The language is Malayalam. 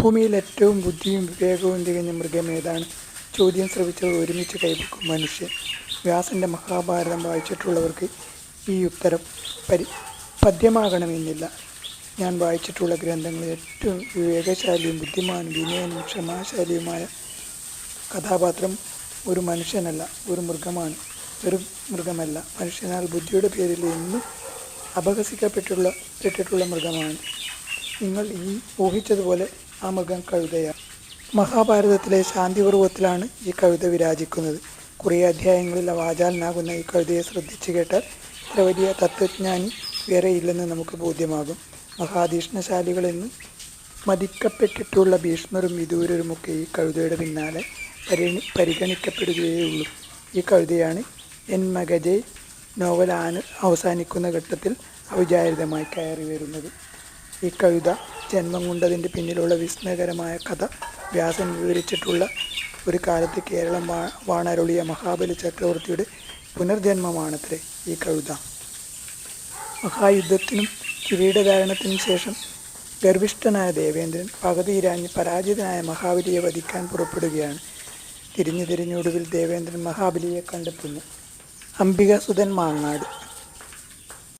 ഭൂമിയിൽ ഏറ്റവും ബുദ്ധിയും വിവേകവും തികഞ്ഞ മൃഗം ഏതാണ്? ചോദ്യം ശ്രവിച്ചവർ ഒരുമിച്ച് കൈവെക്കും മനുഷ്യൻ. വ്യാസന്റെ മഹാഭാരതം വായിച്ചിട്ടുള്ളവർക്ക് ഈ ഉത്തരം പരി പദ്യമാകണമെന്നില്ല. ഞാൻ വായിച്ചിട്ടുള്ള ഗ്രന്ഥങ്ങളിൽ ഏറ്റവും വിവേകശാലിയും ബുദ്ധിമാനും വിനയനും ക്ഷമാശാലിയുമായ കഥാപാത്രം ഒരു മനുഷ്യനല്ല ഒരു മൃഗമാണ്. ഒരു മൃഗമല്ല. മനുഷ്യനാൽ ബുദ്ധിയുടെ പേരിൽ എന്നും അപഹസിക്കപ്പെട്ടുള്ള പെട്ടിട്ടുള്ള മൃഗമാണ്. നിങ്ങൾ ഈ ഊഹിച്ചതുപോലെ ആ മൃഗം മഹാഭാരതത്തിലെ ശാന്തിപർവത്തിലാണ് ഈ കവിത വിരാജിക്കുന്നത്. കുറേ അധ്യായങ്ങളിൽ വാചാലനാകുന്ന ഈ കവിതയെ ശ്രദ്ധിച്ചു കേട്ടാൽ ഇത്ര വലിയ തത്വജ്ഞാനി വേറെ ഇല്ലെന്ന് നമുക്ക് ബോധ്യമാകും. മഹാധീഷ്ണശാലികളെന്ന് മതിക്കപ്പെട്ടിട്ടുള്ള ഭീഷ്മരും വിദൂരരുമൊക്കെ ഈ കവിതയുടെ പിന്നാലെ പരിഗണി പരിഗണിക്കപ്പെടുകയുള്ളൂ ഈ കവിതയാണ് എൻ മകജെ ആന അവസാനിക്കുന്ന ഘട്ടത്തിൽ അവിചാരിതമായി കയറി വരുന്നത്. ഈ കവിത ജന്മം കൊണ്ടതിന്റെ പിന്നിലുള്ള വിസ്മയകരമായ കഥ വ്യാസൻ വിവരിച്ചിട്ടുള്ള ഒരു കാലത്ത് കേരളം വാ വാണരുളിയ മഹാബലി ചക്രവർത്തിയുടെ പുനർജന്മമാണത്രേ ഈ കവിത. മഹായുദ്ധത്തിനും കിരീടധാരണത്തിനും ശേഷം ഗർഭിഷ്ഠനായ ദേവേന്ദ്രൻ പകുതിയിരാഞ്ഞ് പരാജിതനായ മഹാബലിയെ വധിക്കാൻ പുറപ്പെടുകയാണ്. തിരിഞ്ഞു തിരിഞ്ഞൊടുവിൽ ദേവേന്ദ്രൻ മഹാബലിയെ കണ്ടെത്തുന്നു. അംബികാസുതൻ മാങ്ങാട്.